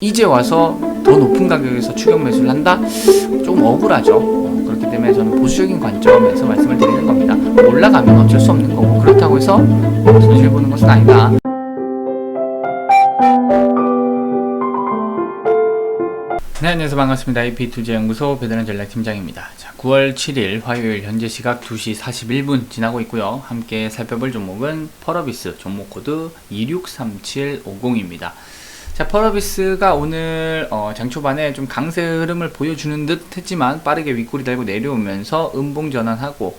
이제 와서 더 높은 가격에서 추격 매수를 한다? 조금 억울하죠. 어, 그렇기 때문에 저는 보수적인 관점에서 말씀을 드리는 겁니다. 올라가면 어쩔 수 없는 거고 그렇다고 해서 손실 보는 것은 아니다. 네, 안녕하세요. 반갑습니다. IP투자연구소 배드는 전략팀장입니다. 자, 9월 7일 화요일 현재 시각 2시 41분 지나고 있고요. 함께 살펴볼 종목은 펄어비스 종목 코드 263750입니다. 자, 펄어비스가 오늘 어, 장 초반에 좀 강세 흐름을 보여주는 듯 했지만 빠르게 윗꼬리 달고 내려오면서 음봉 전환하고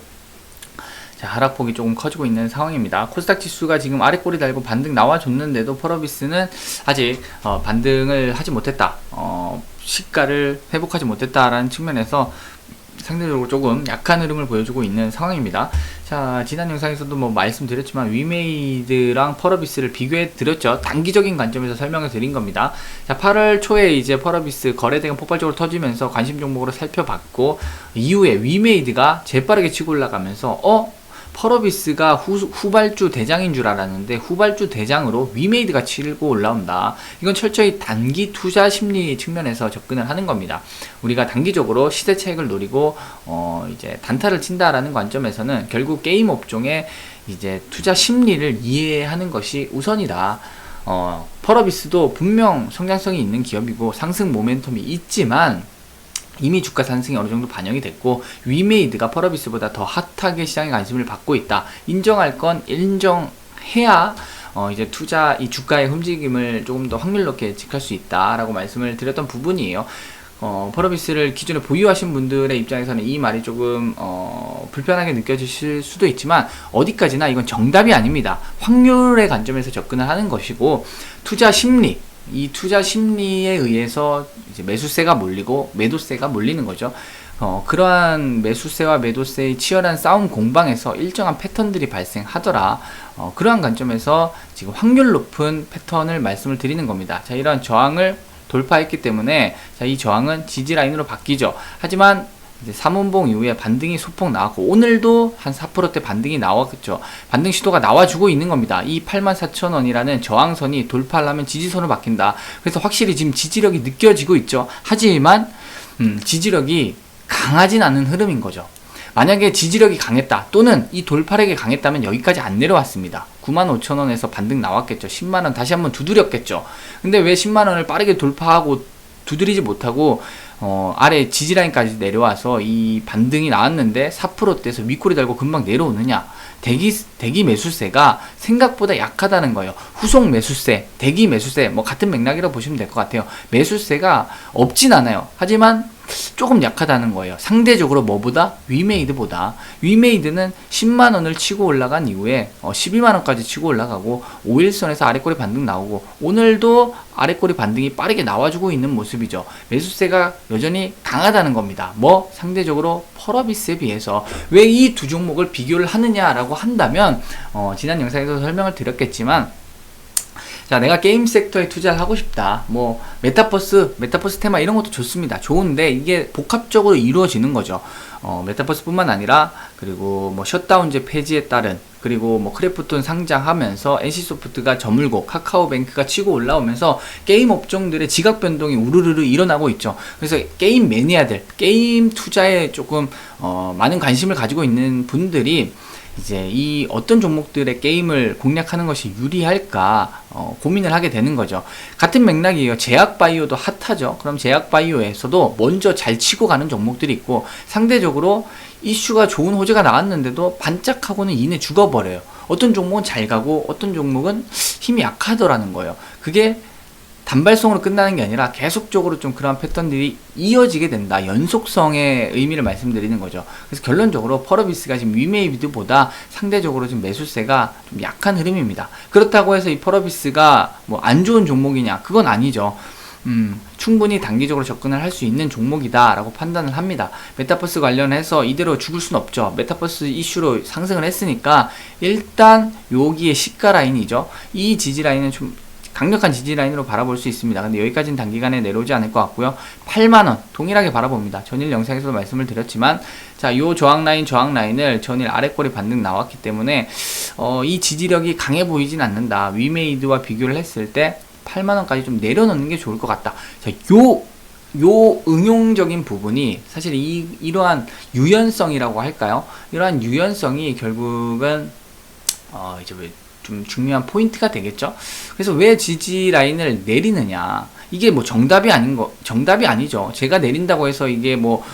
자, 하락폭이 조금 커지고 있는 상황입니다. 코스닥 지수가 지금 아래 꼬리 달고 반등 나와줬는데도 펄어비스는 아직 어, 반등을 하지 못했다. 어, 시가를 회복하지 못했다라는 측면에서 상대적으로 조금 약한 흐름을 보여주고 있는 상황입니다. 자, 지난 영상에서도 뭐 말씀드렸지만 위메이드랑 펄어비스를 비교해 드렸죠. 단기적인 관점에서 설명을 드린 겁니다. 자, 8월 초에 이제 펄어비스 거래대금 폭발적으로 터지면서 관심 종목으로 살펴봤고 이후에 위메이드가 재빠르게 치고 올라가면서 어 펄어비스가 후, 후발주 대장인 줄 알았는데 후발주 대장으로 위메이드가 치고 올라온다. 이건 철저히 단기 투자 심리 측면에서 접근을 하는 겁니다. 우리가 단기적으로 시세 차익을 노리고 어 이제 단타를 친다라는 관점에서는 결국 게임 업종의 이제 투자 심리를 이해하는 것이 우선이다. 어 펄어비스도 분명 성장성이 있는 기업이고 상승 모멘텀이 있지만 이미 주가 상승이 어느 정도 반영이 됐고 위메이드가 펄어비스보다 더 핫하게 시장의 관심을 받고 있다. 인정할 건 인정해야 어 이제 투자 이 주가의 움직임을 조금 더 확률 높게 예측할 수 있다라고 말씀을 드렸던 부분이에요. 어, 펄어비스를 기존에 보유하신 분들의 입장에서는 이 말이 조금 어, 불편하게 느껴지실 수도 있지만 어디까지나 이건 정답이 아닙니다. 확률의 관점에서 접근을 하는 것이고 투자 심리 이 투자 심리에 의해서 이제 매수세가 몰리고 매도세가 몰리는 거죠. 어, 그러한 매수세와 매도세의 치열한 싸움 공방에서 일정한 패턴들이 발생하더라. 어, 그러한 관점에서 지금 확률 높은 패턴을 말씀을 드리는 겁니다. 자, 이러한 저항을 돌파했기 때문에 자, 이 저항은 지지 라인으로 바뀌죠. 하지만 이제 3원봉 이후에 반등이 소폭 나왔고 오늘도 한 4%대 반등이 나왔겠죠. 반등 시도가 나와주고 있는 겁니다. 이 84,000원이라는 저항선이 돌파하려면 지지선으로 바뀐다. 그래서 확실히 지금 지지력이 느껴지고 있죠. 하지만 음, 지지력이 강하진 않은 흐름인 거죠. 만약에 지지력이 강했다 또는 이 돌파력이 강했다면 여기까지 안 내려왔습니다. 95,000원에서 반등 나왔겠죠. 10만원 다시 한번 두드렸겠죠. 근데 왜 10만원을 빠르게 돌파하고 두드리지 못하고 어, 아래 지지라인까지 내려와서 이 반등이 나왔는데 4%대에서 윗꼬리 달고 금방 내려오느냐? 대기 대기 매수세가 생각보다 약하다는 거예요. 후속 매수세, 대기 매수세 뭐 같은 맥락이라고 보시면 될 것 같아요. 매수세가 없진 않아요. 하지만 조금 약하다는 거예요. 상대적으로 뭐보다 위메이드보다 위메이드는 10만 원을 치고 올라간 이후에 어, 12만 원까지 치고 올라가고 5일선에서 아래꼬리 반등 나오고 오늘도 아래꼬리 반등이 빠르게 나와주고 있는 모습이죠. 매수세가 여전히 강하다는 겁니다. 뭐 상대적으로 펄어비스에 비해서 왜 이 두 종목을 비교를 하느냐라고 한다면 어, 지난 영상에서 설명을 드렸겠지만 자, 내가 게임 섹터에 투자를 하고 싶다. 뭐, 메타버스, 메타버스 테마 이런 것도 좋습니다. 좋은데, 이게 복합적으로 이루어지는 거죠. 어, 메타버스 뿐만 아니라, 그리고 뭐, 셧다운제 폐지에 따른, 그리고 뭐, 크래프톤 상장하면서, NC소프트가 저물고, 카카오뱅크가 치고 올라오면서, 게임 업종들의 지각 변동이 우르르르 일어나고 있죠. 그래서 게임 매니아들, 게임 투자에 조금, 어, 많은 관심을 가지고 있는 분들이, 이제 이 어떤 종목들의 게임을 공략하는 것이 유리할까 어, 고민을 하게 되는 거죠. 같은 맥락이에요. 제약 바이오도 핫하죠. 그럼 제약 바이오에서도 먼저 잘 치고 가는 종목들이 있고 상대적으로 이슈가 좋은 호재가 나왔는데도 반짝하고는 이내 죽어버려요. 어떤 종목은 잘 가고 어떤 종목은 힘이 약하더라는 거예요. 그게 단발성으로 끝나는 게 아니라 계속적으로 좀 그런 패턴들이 이어지게 된다. 연속성의 의미를 말씀드리는 거죠. 그래서 결론적으로 펄어비스가 지금 위메이비드보다 상대적으로 지금 매수세가 좀 약한 흐름입니다. 그렇다고 해서 이 펄어비스가 뭐 안 좋은 종목이냐? 그건 아니죠. 음, 충분히 단기적으로 접근을 할 수 있는 종목이다라고 판단을 합니다. 메타버스 관련해서 이대로 죽을 순 없죠. 메타버스 이슈로 상승을 했으니까 일단 여기에 시가 라인이죠. 이 지지 라인은 좀 강력한 지지 라인으로 바라볼 수 있습니다. 근데 여기까지는 단기간에 내려오지 않을 것 같고요. 8만원 동일하게 바라봅니다. 전일 영상에서도 말씀을 드렸지만 자, 요 저항 라인 저항 라인을 전일 아래꼬리 반등 나왔기 때문에 어, 이 지지력이 강해 보이진 않는다. 위메이드와 비교를 했을 때 8만 원까지 좀 내려놓는 게 좋을 것 같다. 자, 요, 요 응용적인 부분이 사실 이, 이러한 유연성이라고 할까요? 이러한 유연성이 결국은, 어, 이제 왜 좀 중요한 포인트가 되겠죠? 그래서 왜 지지 라인을 내리느냐. 이게 뭐 정답이 아닌 거, 정답이 아니죠. 제가 내린다고 해서 이게 뭐,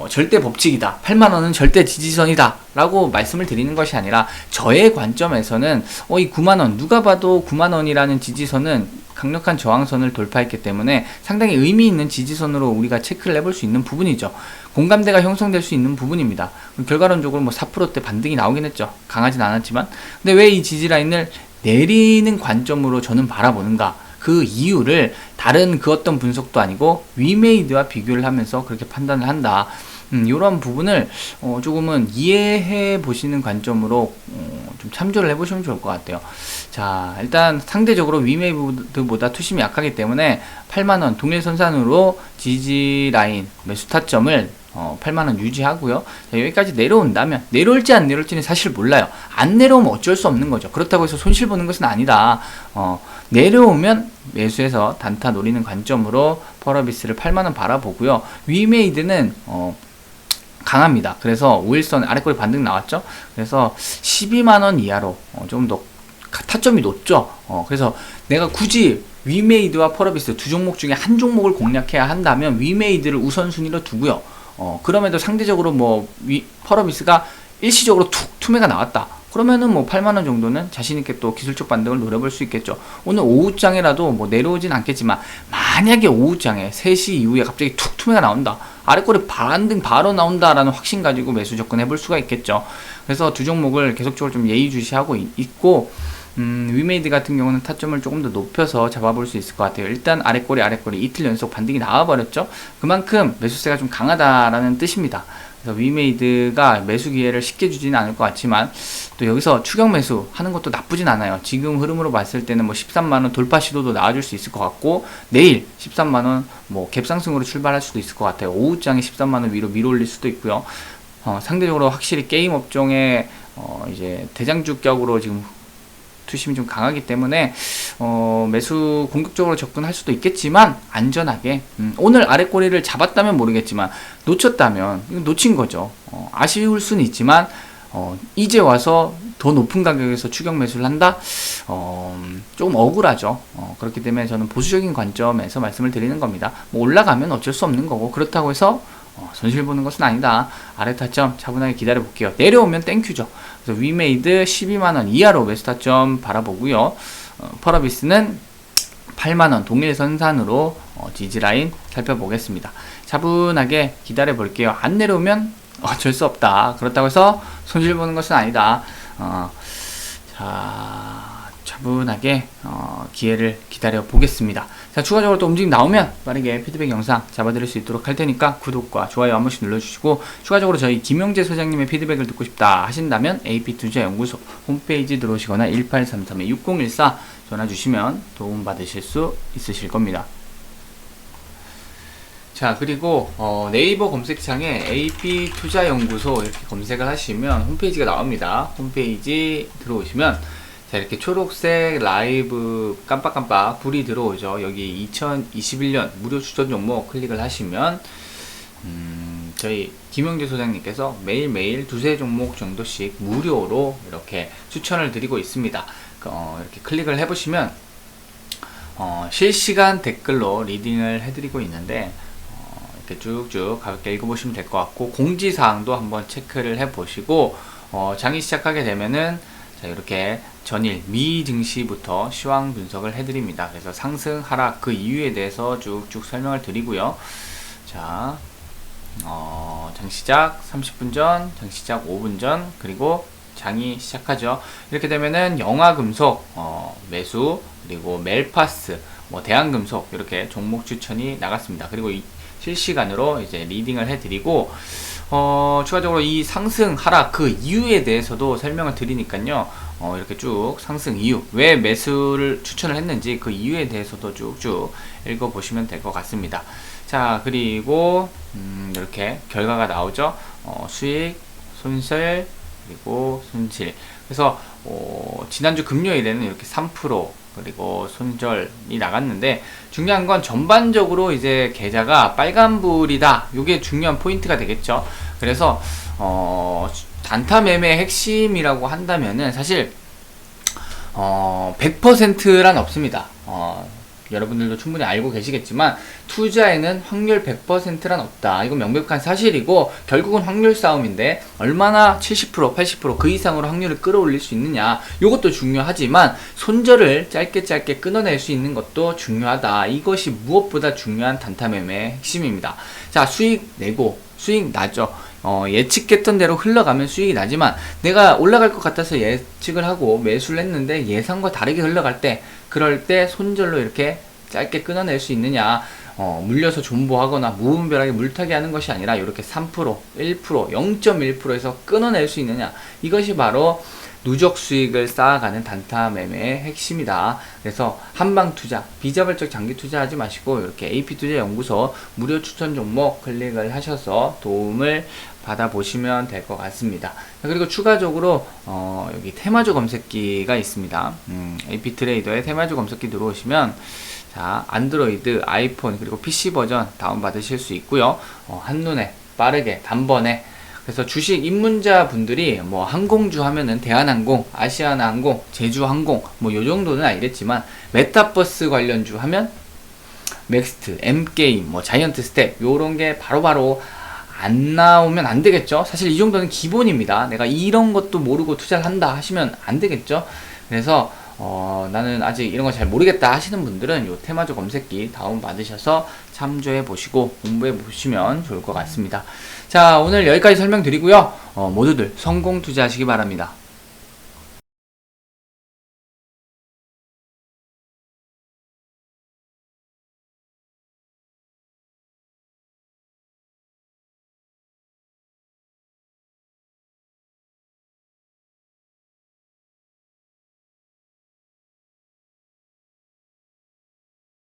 어, 절대 법칙이다. 8만 원은 절대 지지선이다. 라고 말씀을 드리는 것이 아니라 저의 관점에서는 어, 이 9만 원 누가 봐도 9만 원이라는 지지선은 강력한 저항선을 돌파했기 때문에 상당히 의미 있는 지지선으로 우리가 체크를 해볼 수 있는 부분이죠. 공감대가 형성될 수 있는 부분입니다. 결과론적으로 뭐 4%대 반등이 나오긴 했죠. 강하진 않았지만. 근데 왜 이 지지 라인을 내리는 관점으로 저는 바라보는가? 그 이유를 다른 그 어떤 분석도 아니고 위메이드와 비교를 하면서 그렇게 판단을 한다. 음, 이런 부분을 어, 조금은 이해해 보시는 관점으로 어, 좀 참조를 해보시면 좋을 것 같아요. 자, 일단 상대적으로 위메이드보다 투심이 약하기 때문에 8만원 동일 선산으로 지지 라인 매수 타점을 어, 8만원 유지하고요. 자, 여기까지 내려온다면, 내려올지 안 내려올지는 사실 몰라요. 안 내려오면 어쩔 수 없는 거죠. 그렇다고 해서 손실 보는 것은 아니다. 어, 내려오면 매수해서 단타 노리는 관점으로 펄어비스를 8만원 바라보고요. 위메이드는, 어, 강합니다. 그래서 5일선 아래꼬리 반등 나왔죠. 그래서 12만원 이하로 어, 좀더 타점이 높죠. 어, 그래서 내가 굳이 위메이드와 펄어비스 두 종목 중에 한 종목을 공략해야 한다면 위메이드를 우선순위로 두고요. 어, 그럼에도 상대적으로 뭐 위, 펄어비스가 일시적으로 툭 투매가 나왔다. 그러면은 뭐 8만원 정도는 자신있게 또 기술적 반등을 노려볼 수 있겠죠. 오늘 오후장에라도 뭐 내려오진 않겠지만, 만약에 오후장에 3시 이후에 갑자기 툭 투매가 나온다. 아래꼬리 반등 바로 나온다라는 확신 가지고 매수 접근해 볼 수가 있겠죠. 그래서 두 종목을 계속적으로 좀 예의주시하고 있고, 음, 위메이드 같은 경우는 타점을 조금 더 높여서 잡아볼 수 있을 것 같아요. 일단 아래꼬리 아래꼬리 이틀 연속 반등이 나와버렸죠. 그만큼 매수세가 좀 강하다라는 뜻입니다. 그래서 위메이드가 매수 기회를 쉽게 주지는 않을 것 같지만 또 여기서 추격 매수 하는 것도 나쁘진 않아요. 지금 흐름으로 봤을 때는 뭐 13만 원 돌파 시도도 나와줄 수 있을 것 같고 내일 13만 원 뭐 갭상승으로 출발할 수도 있을 것 같아요. 오후장에 13만 원 위로 밀어올릴 수도 있고요. 어, 상대적으로 확실히 게임 업종에 어, 이제 대장주격으로 지금 투심이 좀 강하기 때문에 어, 매수 공격적으로 접근할 수도 있겠지만 안전하게 음, 오늘 아래 꼬리를 잡았다면 모르겠지만 놓쳤다면 놓친 거죠. 어, 아쉬울 수는 있지만 어, 이제 와서 더 높은 가격에서 추격 매수를 한다? 어, 조금 억울하죠. 어, 그렇기 때문에 저는 보수적인 관점에서 말씀을 드리는 겁니다. 뭐 올라가면 어쩔 수 없는 거고 그렇다고 해서 어, 손실 보는 것은 아니다. 아래 타점 차분하게 기다려 볼게요. 내려오면 땡큐죠. 그래서 위메이드 12만원 이하로 매수 타점 바라보고요. 어, 펄어비스는 8만원 동일 선산으로 어, 지지라인 살펴보겠습니다. 차분하게 기다려 볼게요. 안 내려오면 어쩔 수 없다. 그렇다고 해서 손실 보는 것은 아니다. 어, 자, 차분하게 어, 기회를 기다려 보겠습니다. 자, 추가적으로 또 움직임 나오면 빠르게 피드백 영상 잡아드릴 수 있도록 할 테니까 구독과 좋아요 한 번씩 눌러주시고 추가적으로 저희 김영재 소장님의 피드백을 듣고 싶다 하신다면 AP투자연구소 홈페이지 들어오시거나 1833-6014 전화 주시면 도움 받으실 수 있으실 겁니다. 자 그리고 어, 네이버 검색창에 AP투자연구소 이렇게 검색을 하시면 홈페이지가 나옵니다. 홈페이지 들어오시면 자 이렇게 초록색 라이브 깜빡깜빡 불이 들어오죠. 여기 2021년 무료 추천 종목 클릭을 하시면 음, 저희 김영재 소장님께서 매일매일 두세 종목 정도씩 무료로 이렇게 추천을 드리고 있습니다. 어, 이렇게 클릭을 해보시면 어, 실시간 댓글로 리딩을 해드리고 있는데 이렇게 쭉쭉 가볍게 읽어보시면 될 것 같고 공지사항도 한번 체크를 해보시고 어, 장이 시작하게 되면은 자 이렇게 전일 미 증시부터 시황 분석을 해드립니다. 그래서 상승 하락 그 이유에 대해서 쭉쭉 설명을 드리고요. 자 어, 장 시작 30분 전, 장 시작 5분 전, 그리고 장이 시작하죠. 이렇게 되면은 영화금속 어, 매수 그리고 멜파스, 뭐 대한금속 이렇게 종목 추천이 나갔습니다. 그리고 이, 실시간으로 이제 리딩을 해드리고 어, 추가적으로 이 상승 하락 그 이유에 대해서도 설명을 드리니까요. 어, 이렇게 쭉 상승 이유 왜 매수를 추천을 했는지 그 이유에 대해서도 쭉쭉 읽어보시면 될 것 같습니다. 자 그리고 음, 이렇게 결과가 나오죠. 어, 수익, 손실 그리고 손실. 그래서 어, 지난주 금요일에는 이렇게 3% 그리고 손절이 나갔는데 중요한 건 전반적으로 이제 계좌가 빨간불이다. 이게 중요한 포인트가 되겠죠. 그래서 어, 단타 매매의 핵심이라고 한다면은 사실 어, 100%란 없습니다. 어, 여러분들도 충분히 알고 계시겠지만 투자에는 확률 100%란 없다. 이건 명백한 사실이고 결국은 확률 싸움인데 얼마나 70% 80%그 이상으로 확률을 끌어올릴 수 있느냐. 이것도 중요하지만 손절을 짧게 짧게 끊어낼 수 있는 것도 중요하다. 이것이 무엇보다 중요한 단타 매매의 핵심입니다. 자, 수익 내고 수익 나죠. 어, 예측했던 대로 흘러가면 수익이 나지만 내가 올라갈 것 같아서 예측을 하고 매수를 했는데 예상과 다르게 흘러갈 때 그럴 때 손절로 이렇게 짧게 끊어낼 수 있느냐 어, 물려서 존버하거나 무분별하게 물타기 하는 것이 아니라 이렇게 3% 1% 0.1%에서 끊어낼 수 있느냐 이것이 바로 누적 수익을 쌓아가는 단타 매매의 핵심이다. 그래서 한방 투자, 비자발적 장기 투자하지 마시고 이렇게 AP 투자 연구소 무료 추천 종목 클릭을 하셔서 도움을 받아보시면 될 것 같습니다. 자, 그리고 추가적으로 어, 여기 테마주 검색기가 있습니다. 음, AP 트레이더에 테마주 검색기 들어오시면 자 안드로이드, 아이폰 그리고 PC 버전 다운 받으실 수 있고요. 어, 한눈에 빠르게 단번에 그래서 주식 입문자 분들이 뭐 항공주 하면은 대한항공, 아시아나항공, 제주항공 뭐 요 정도는 알겠지만 메타버스 관련주 하면 넥스트, M게임, 뭐 자이언트 스텝 요런 게 바로바로 안 나오면 안 되겠죠. 사실 이 정도는 기본입니다. 내가 이런 것도 모르고 투자를 한다 하시면 안 되겠죠. 그래서 어, 나는 아직 이런 거 잘 모르겠다 하시는 분들은 요 테마주 검색기 다운 받으셔서 참조해 보시고 공부해 보시면 좋을 것 같습니다. 자, 오늘 여기까지 설명드리고요. 어, 모두들 성공 투자하시기 바랍니다.